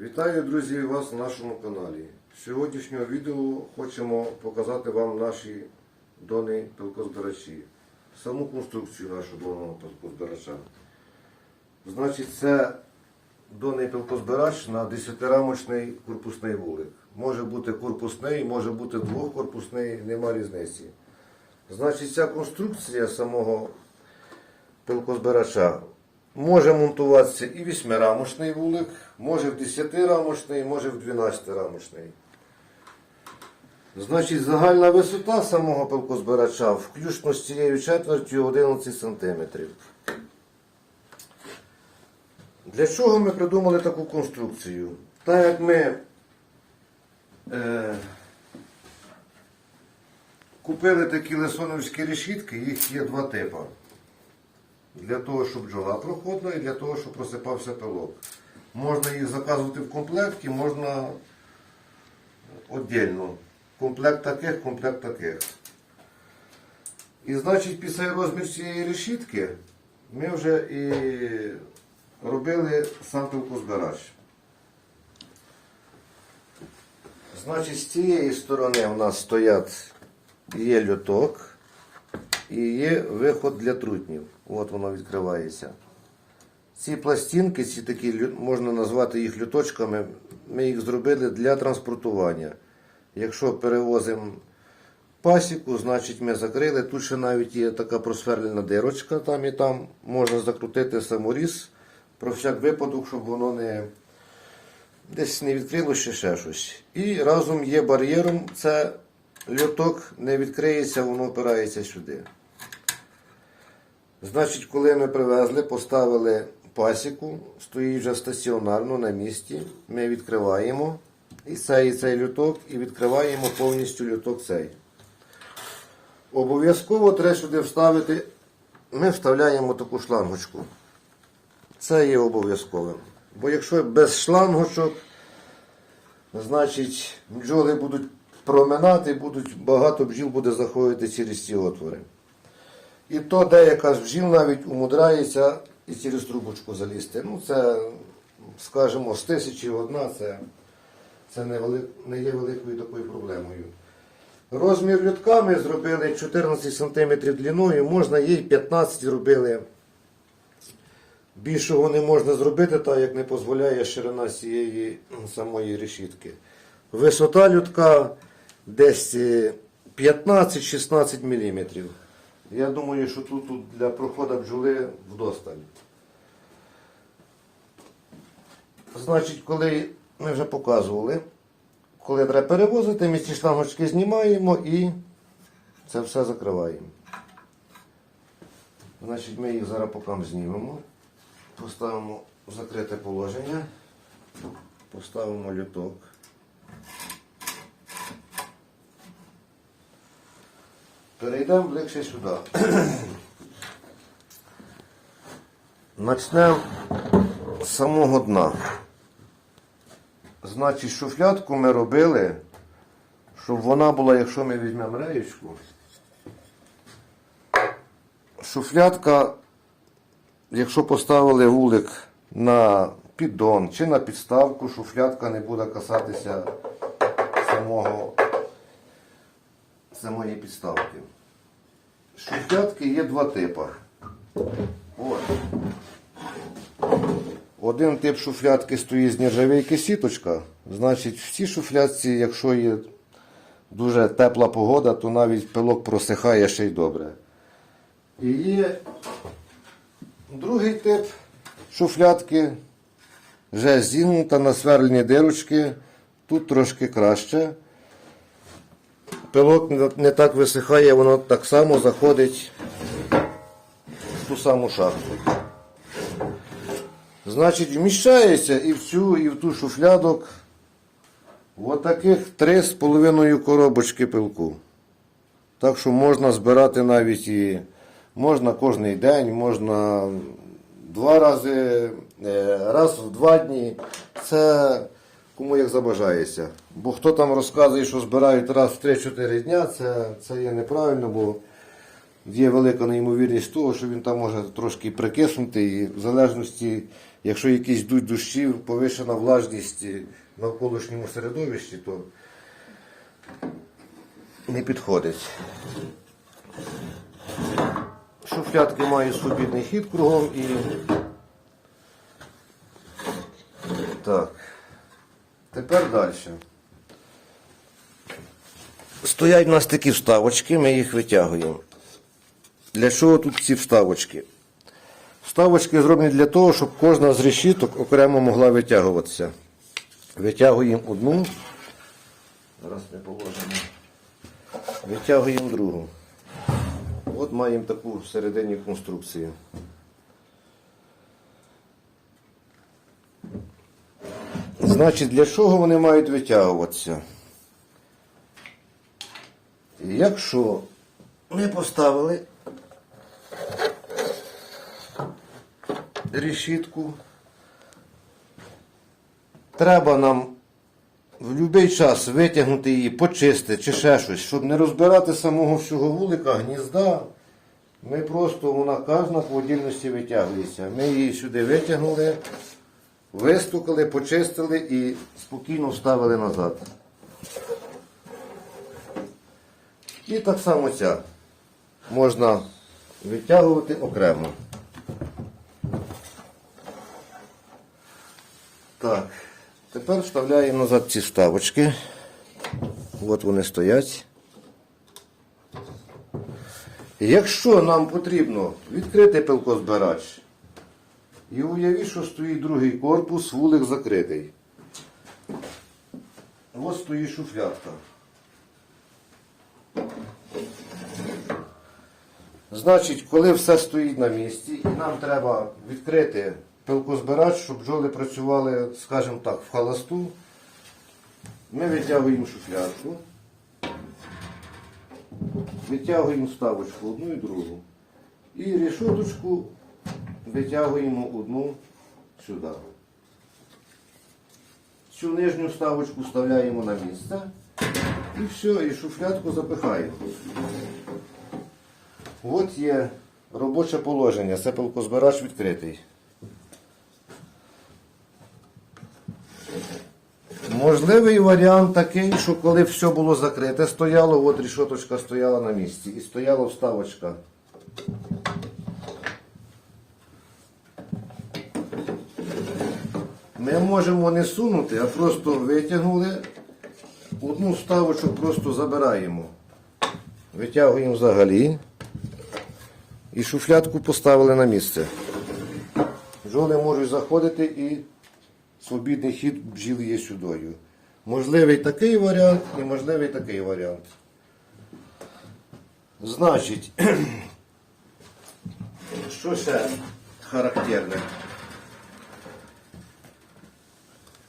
Вітаю, друзі, вас на нашому каналі. З сьогоднішнього відео хочемо показати вам наші дони пилкозбирачі. Саму конструкцію нашого донного пилкозбирача. Значить, це донний пилкозбирач на 10-рамочний корпусний вулик. Може бути корпусний, може бути двохкорпусний, нема різниці. Значить, ця конструкція самого пилкозбирача може монтуватися і 8-рамочний вулик, може в 10-рамочний, може в 12-рамочний. Значить, загальна висота самого пилкозбирача, включно з цією четвертю 11 см. Для чого ми придумали таку конструкцію? Так як ми е, купили такі лесоновські решітки, їх є два типи. Для того, щоб бджола проходила і для того, щоб просипався пилок. Можна їх заказувати в комплекті, можна віддільно. Комплект таких, комплект таких. І значить, після розмір цієї решітки ми вже і робили сам пилкозбирач. Значить, з цієї сторони у нас стоять є льоток і є виход для трутнів. От воно відкривається. Ці пластинки, ці такі, можна назвати їх люточками, ми їх зробили для транспортування. Якщо перевозимо пасіку, значить ми закрили. Тут ще навіть є така просверлена дирочка, там і там можна закрутити саморіз про всяк випадок, щоб воно не десь не відкрило ще ще щось. І разом є бар'єром, це льоток не відкриється, воно опирається сюди. Значить, коли ми привезли, поставили пасіку, стоїть вже стаціонарно на місці, ми відкриваємо і цей, і цей люток, і відкриваємо повністю люток цей. Обов'язково треба сюди вставити, ми вставляємо таку шлангочку. Це є обов'язковим. Бо якщо без шлангочок, значить бджоли будуть проминати, будуть, багато бджіл буде заходити через ці отвори. І то деяка з бджіл навіть умудряється і через трубочку залізти. Ну, це, скажімо, з тисячі одна, це, це не, вели- не є великою такою проблемою. Розмір лютка ми зробили 14 см длиною, можна їй 15 робили. Більшого не можна зробити, так як не дозволяє ширина цієї самої решітки. Висота лютка десь е, 15-16 мм. Я думаю, що тут, тут для проходу бджоли вдосталь. Значить, коли ми вже показували, коли треба перевозити, ми ці шлангочки знімаємо і це все закриваємо. Значить, ми їх зараз поки знімемо. Поставимо в закрите положення, поставимо люток. Перейдемо ближче сюди. Начнемо з самого дна. Значить, шуфлятку ми робили, щоб вона була, якщо ми візьмемо реєчку, шуфлятка, якщо поставили вулик на піддон чи на підставку, шуфлятка не буде касатися самого, самої підставки. Шуфлятки є два типи. От. Один тип шуфлятки стоїть з нержавійки сіточка. Значить, в цій шуфлятці, якщо є дуже тепла погода, то навіть пилок просихає ще й добре. І є другий тип шуфлятки, вже зігнута на сверлені дирочки. Тут трошки краще. Пилок не- так висихає, воно так само заходить в ту саму шахту. Значить, вміщається і в цю, і в ту шуфлядок отаких з половиною коробочки пилку. Так що можна збирати навіть і можна кожен день, можна два рази, е, раз в два дні. Це кому як забажається. Бо хто там розказує, що збирають раз в 3-4 дня, це, це є неправильно, бо є велика неймовірність того, що він там може трошки прикиснути, і в залежності, якщо якісь йдуть дощі, повишена влажність в навколишньому середовищі, то не підходить. Шуфлятки мають свобідний хід кругом і. Так. Тепер далі. Стоять у нас такі вставочки, ми їх витягуємо. Для чого тут ці вставочки? Вставочки зроблені для того, щоб кожна з решіток окремо могла витягуватися. Витягуємо одну. Зараз не положимо. Витягуємо другу. От маємо таку всередині конструкцію. Значить, для чого вони мають витягуватися? Якщо ми поставили решітку, треба нам в будь-який час витягнути її, почистити чи ще щось, щоб не розбирати самого всього вулика, гнізда. Ми просто, вона кожна по отдільності витягується. Ми її сюди витягнули, вистукали, почистили і спокійно вставили назад. І так само ця можна витягувати окремо. Так, тепер вставляємо назад ці вставочки. От вони стоять. Якщо нам потрібно відкрити пилкозбирач, і уявіть, що стоїть другий корпус, вулик закритий. Ось стоїть шуфлятка. Значить, коли все стоїть на місці, і нам треба відкрити пилкозбирач, щоб бджоли працювали, скажімо так, в холосту, ми витягуємо шуфлятку, витягуємо вставочку одну і другу. І рішоточку витягуємо одну сюди. Цю нижню вставочку вставляємо на місце. І все, і шуфлятку запихаємо. От є робоче положення, це пилкозбирач відкритий. Можливий варіант такий, що коли все було закрите, стояло, от рішоточка стояла на місці і стояла вставочка. Ми можемо не сунути, а просто витягнули, одну вставочку просто забираємо. Витягуємо взагалі і шуфлятку поставили на місце. Бджоли можуть заходити і свобідний хід бджіл є сюдою. Можливий такий варіант і можливий такий варіант. Значить, що ще характерне?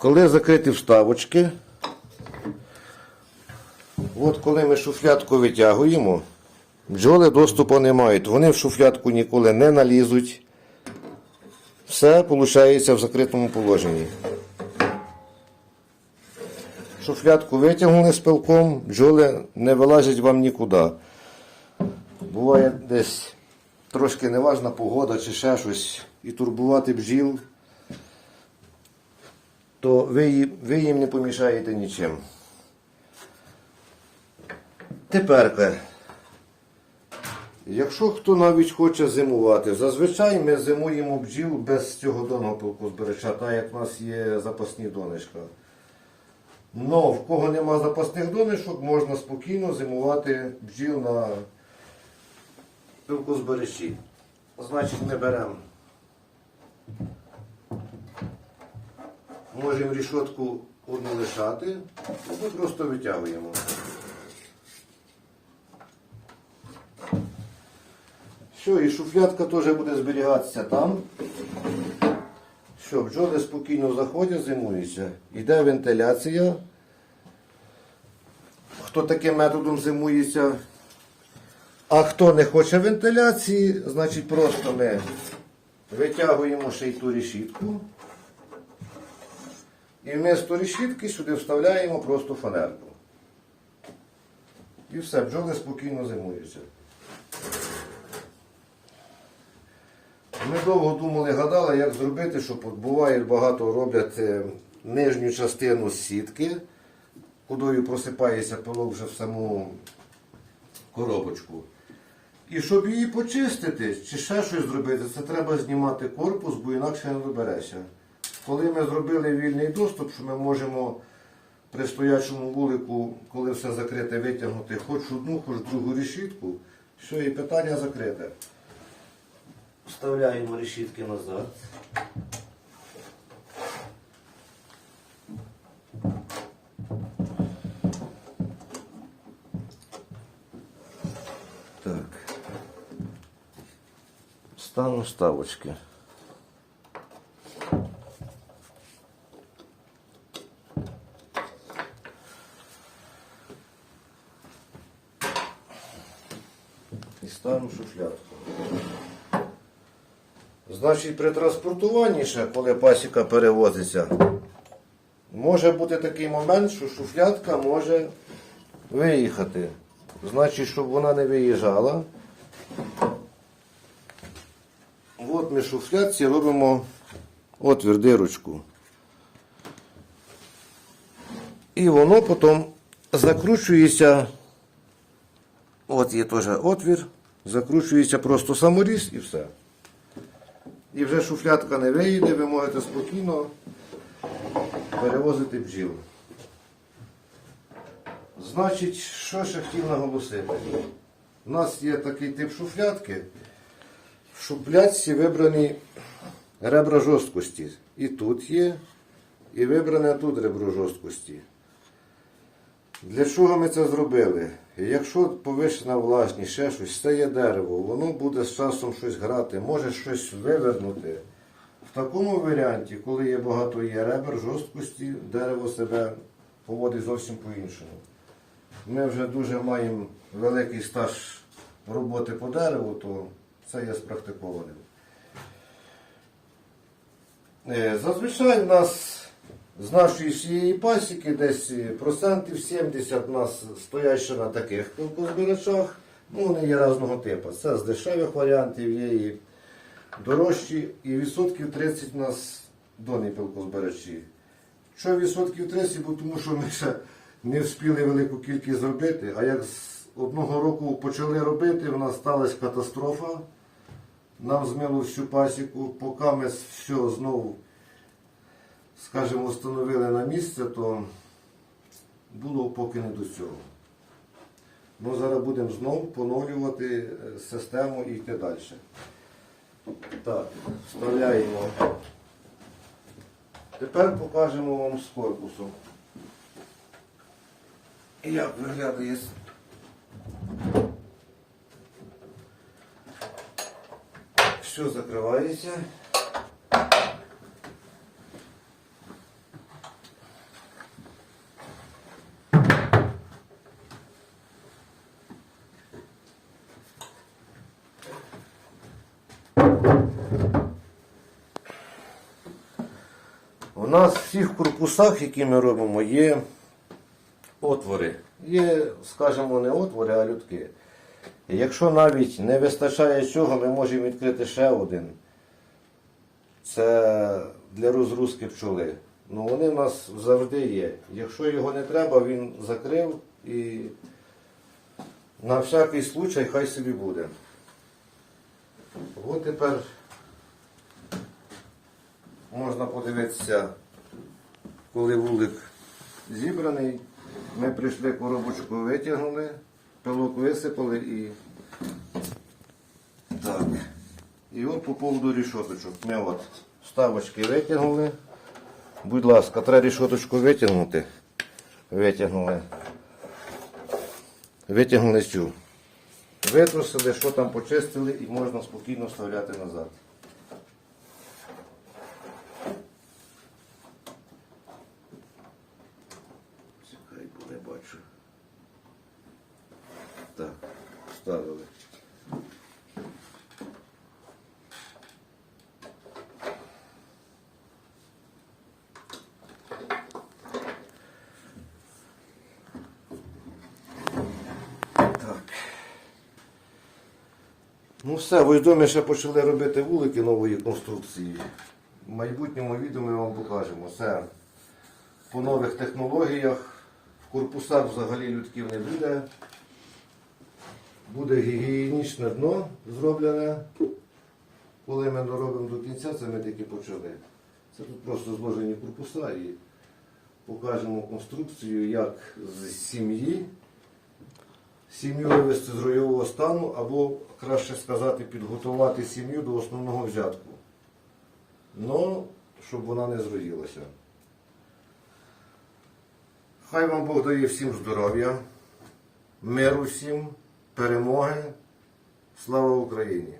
Коли закриті вставочки, от коли ми шуфлятку витягуємо, бджоли доступу не мають. Вони в шуфлятку ніколи не налізуть. Все виходить в закритому положенні. Шуфлятку витягнули з пилком, бджоли не вилазять вам нікуди. Буває десь трошки неважна погода чи ще щось, і турбувати бджіл, то ви, ви їм не помішаєте нічим. Тепер, якщо хто навіть хоче зимувати, зазвичай ми зимуємо бджіл без цього донного пилкозбирача, так як в нас є запасні донечка. Но в кого нема запасних донишок, можна спокійно зимувати бджіл на пилкозбирачі. Значить, ми беремо. Можемо рішотку одну лишати, ми просто витягуємо. Все, і шуфлятка теж буде зберігатися там. Що, бджоли спокійно заходять, зимуються. Йде вентиляція. Хто таким методом зимується, а хто не хоче вентиляції, значить просто ми витягуємо ще й ту решітку. І вмісто решітки сюди вставляємо просто фанерку. І все, бджоли спокійно зимуються. Ми довго думали, гадали, як зробити, щоб буває багато роблять е, нижню частину сітки, кудою просипається пилок вже в саму коробочку. І щоб її почистити чи ще щось зробити, це треба знімати корпус, бо інакше не доберешся. Коли ми зробили вільний доступ, що ми можемо при стоячому вулику, коли все закрите, витягнути хоч одну, хоч другу решітку, все, і питання закрите. Вставляємо решітки назад. Так. Стану ставочки. І ставимо шуфлядку. Значить, при транспортуванні ще, коли пасіка перевозиться, може бути такий момент, що шуфлядка може виїхати. Значить, щоб вона не виїжджала. От ми в шуфлядці робимо отвір дирочку. І воно потім закручується. От є теж отвір, закручується просто саморіз і все. І вже шуфлядка не виїде, ви можете спокійно перевозити бджіл. Значить, що ще хотів наголосити? У нас є такий тип шуфлядки. В шуфлядці вибрані ребра жорсткості. І тут є, і вибране тут ребро жорсткості. Для чого ми це зробили? Якщо повишена власність, ще щось, це є дерево, воно буде з часом щось грати, може щось вивернути. В такому варіанті, коли є багато є ребер, жорсткості, дерево себе поводить зовсім по-іншому. Ми вже дуже маємо великий стаж роботи по дереву, то це є спрактикованим. Е, Зазвичай в нас з нашої всієї пасіки десь процентів 70 у нас стоять на таких пилкозбирачах. Ну, вони є різного типу. Це з дешевих варіантів є і дорожчі, і відсотків 30 у нас доні пилкозбирачі. Що відсотків 30, бо тому що ми ще не встигли велику кількість зробити, а як з одного року почали робити, в нас сталася катастрофа. Нам змило всю пасіку, поки ми все знову скажімо, встановили на місце, то було поки не до цього. Ну, зараз будемо знову поновлювати е, систему і йти далі. Так, вставляємо. Тепер покажемо вам з корпусу. Як виглядає. Все закривається. Нас в всіх корпусах, які ми робимо, є отвори. Є, скажімо, не отвори, а людки. І якщо навіть не вистачає цього, ми можемо відкрити ще один. Це для розгрузки пчоли. Ну вони в нас завжди є. Якщо його не треба, він закрив і на всякий случай хай собі буде. От тепер можна подивитися, коли вулик зібраний. Ми прийшли коробочку витягнули, пилок висипали і так. І от по поводу рішоточок. Ми от вставочки витягнули. Будь ласка, треба рішоточку витягнути. Витягнули. Витягнули цю. Витрусили, що там почистили і можна спокійно вставляти назад. Чекай, бо не бачу. Так, вставили. Так. Ну все, в домі ще почали робити вулики нової конструкції. В майбутньому відео ми вам покажемо. Все по нових технологіях. В корпусах взагалі людків не буде. Буде гігієнічне дно зроблене. Коли ми доробимо до кінця, це ми тільки почали. Це тут просто зложені корпуса і покажемо конструкцію, як з сім'ї сім'ю вивести з ройового стану, або, краще сказати, підготувати сім'ю до основного взятку. Ну, щоб вона не зруїлася. Хай вам Бог дає всім здоров'я, миру всім, перемоги. Слава Україні!